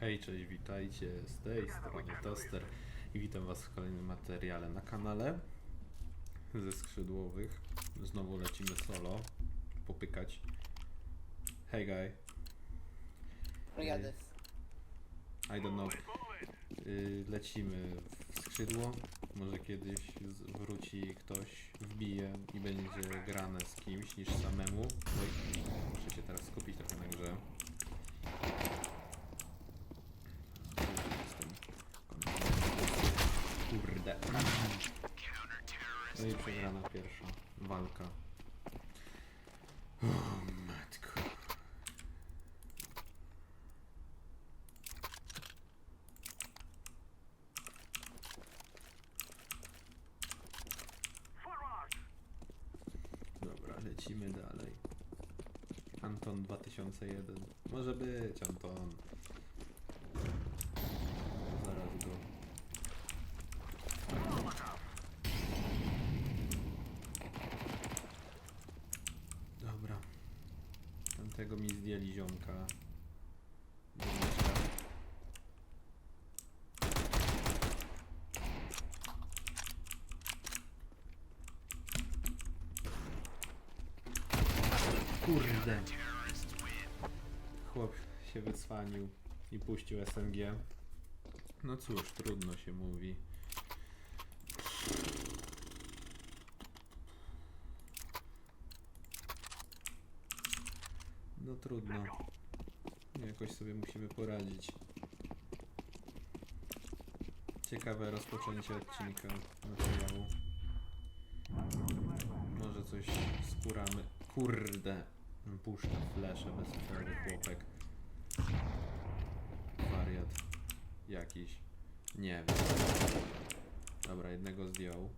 Hej, cześć, witajcie z tej strony Toster i witam was w kolejnym materiale na kanale ze skrzydłowych. Znowu lecimy solo, popykać. Hey guy, Jadę. I don't know. Y, lecimy w skrzydło, może kiedyś z- wróci ktoś, wbije i będzie grane z kimś niż samemu muszę się teraz skupić trochę na grze. Kurde. No i przegrana pierwsza walka. O matko. Dobra, lecimy dalej. Anton 2001. Może być Anton. Zaraz go. Dobra. Tamtego mi zdjęli ziomka. Ziomeczka. Kurde. Chłop się wycwanił i puścił SMG. No cóż, trudno się mówi. No trudno. Jakoś sobie musimy poradzić. Ciekawe rozpoczęcie odcinka materiału. Może coś skóramy. Kurde. Puszcza flesze bez przerwy chłopek. Wariat. Jakiś. Nie wiem. Dobra, jednego zdjął.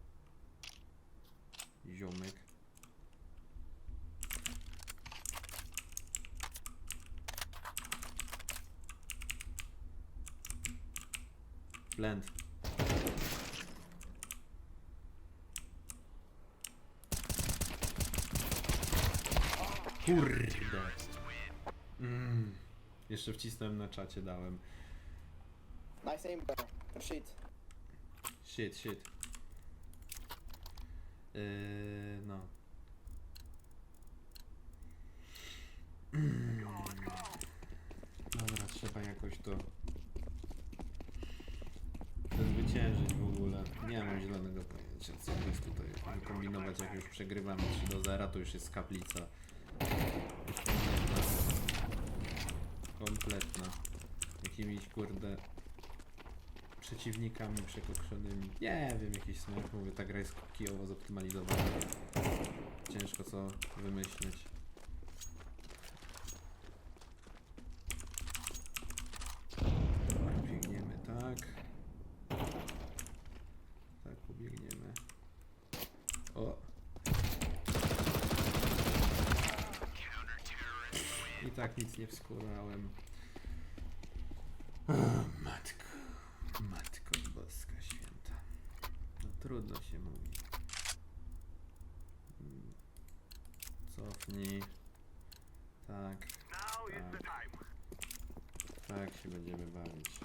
Ziomek. Blend. Kurde. Mm. Jeszcze wcisnąłem na czacie, dałem. Nice aim, bro. Shit. Shit, shit. Yy, no. Mm. Dobra, trzeba jakoś to Nie mam zielonego pojęcia, co jest tutaj wykombinować, jak już przegrywamy 3 do 0, to już jest kaplica. Kompletna. Jakimiś kurde przeciwnikami przekokszonymi. Nie wiem, jakiś smok. Mówię, ta gra jest kijowo zoptymalizowana. Ciężko co wymyśleć. Dobra, biegniemy tak. Tak, pobiegniemy. O! I tak nic nie wskurałem. O, matko. Matko Boska Święta. No trudno się mówi. Cofnij. Tak. Tak. Tak się będziemy bawić.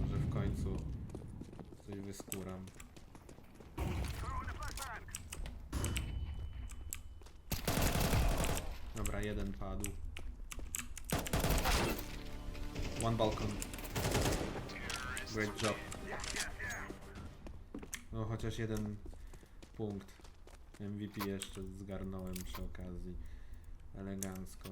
Może w końcu coś wyskuram. Jeden padł. One balcon. Great job. No chociaż jeden punkt. MVP jeszcze zgarnąłem przy okazji. Elegancko.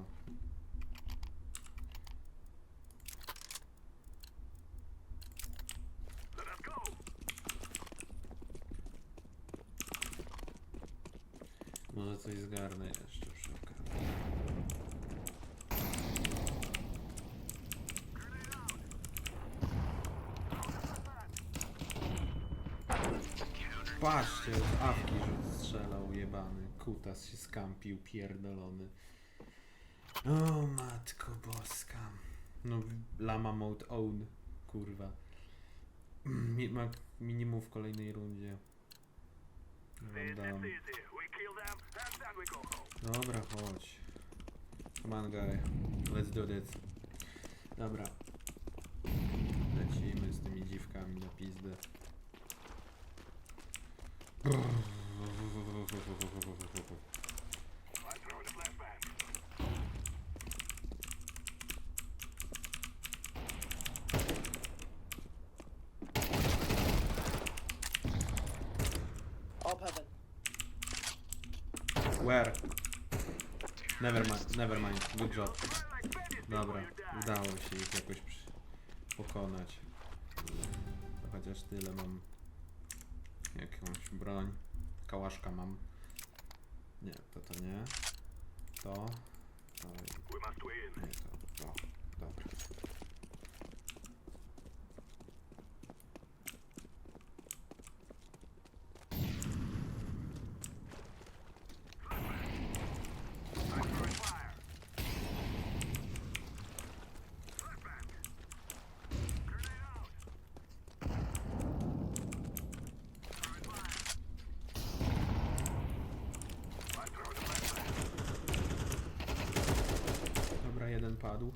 Może coś zgarnę jeszcze. Patrzcie, z awki rzut strzelał jebany. Kutas się skampił, pierdolony. O matko boska. No, lama mode own, kurwa. Ma minimum w kolejnej rundzie. Dam. Dobra, chodź. Come on, guy. Let's do this. Dobra. Lecimy z tymi dziwkami na pizdę. Where? Never mind, never mind. Good job. Dobra, udało się ich jakoś pokonać. Chociaż tyle mam. Jakąś broń. Kałaszka mam. Nie, to to nie. To. To. Nie, to. To. Dobra. Dobra, jeden padł.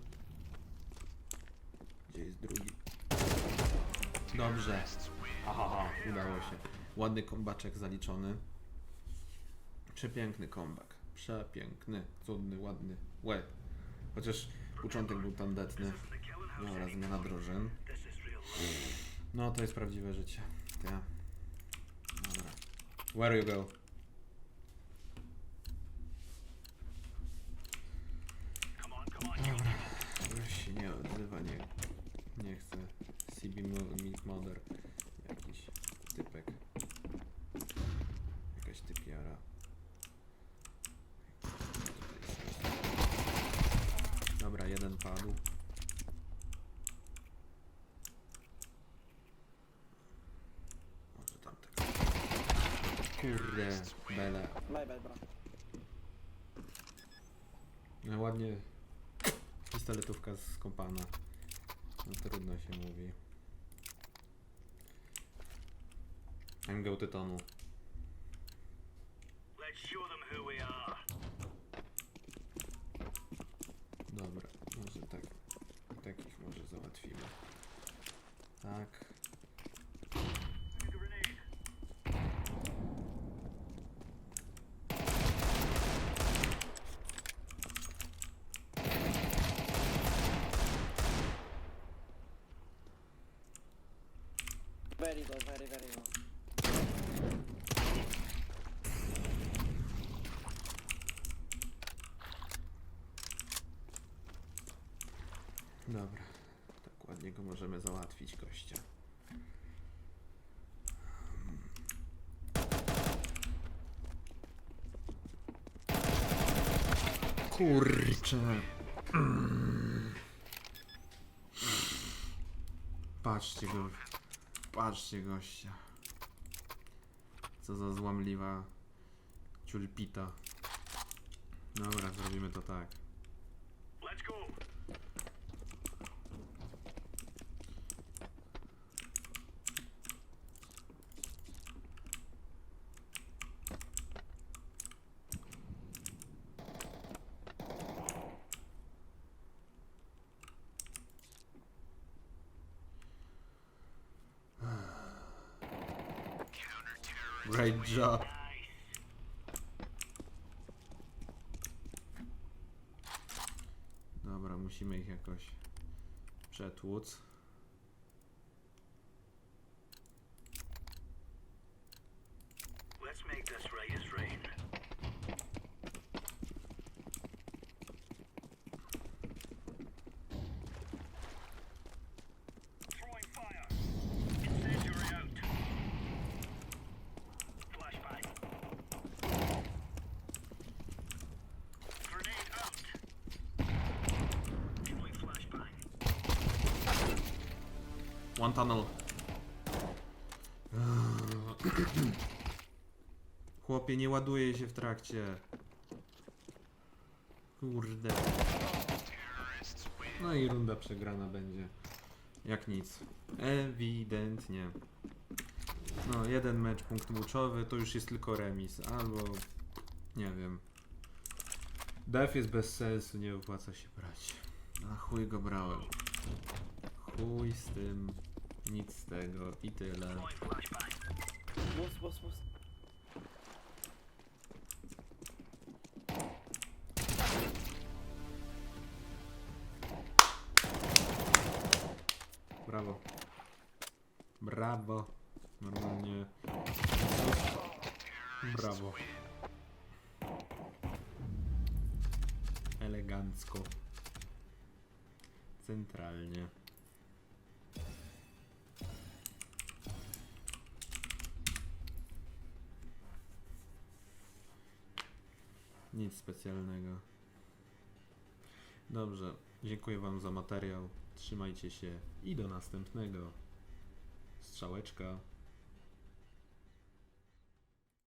Gdzie jest drugi? Dobrze. Aha, udało się. Ładny kombaczek zaliczony. Przepiękny kombak. Przepiękny, cudny, ładny. Łeb. Chociaż początek był tandetny. Dobra, zmiana drużyn. No, to jest prawdziwe życie. Ja. Dobra. Where you go? Dobra. Już się nie odzywa, nie. Nie chcę. CB Milk Mother. Jakiś typek. Jakaś typiara. Dobra, jeden padł. Może tak. Kurde, bele. Bad, bro. No ładnie. Pistoletówka z kompana. No trudno się mówi. I'm go tytonu. Let's show them who we are. Dobra, może tak. Takich może załatwimy. Tak. Very low, very, very low. Dobra. Tak ładnie go możemy załatwić gościa. Kurczę. Patrzcie go. Patrzcie gościa. Co za złamliwa ciulpita. Dobra, zrobimy to tak. Great job. Dobra, musimy ich jakoś przetłuc. One tunnel. Chłopie, nie ładuje się w trakcie. Kurde. No i runda przegrana będzie. Jak nic. Ewidentnie. No, jeden mecz punkt meczowy to już jest tylko remis, albo nie wiem. Def jest bez sensu, nie opłaca się brać. A chuj go brałem. Chuj z tym. Nic z tego i tyle. Bus, bus, bus. Brawo. Brawo. Normalnie. Brawo. Elegancko. Centralnie. Nic specjalnego. Dobrze, dziękuję Wam za materiał. Trzymajcie się i do następnego. Strzałeczka.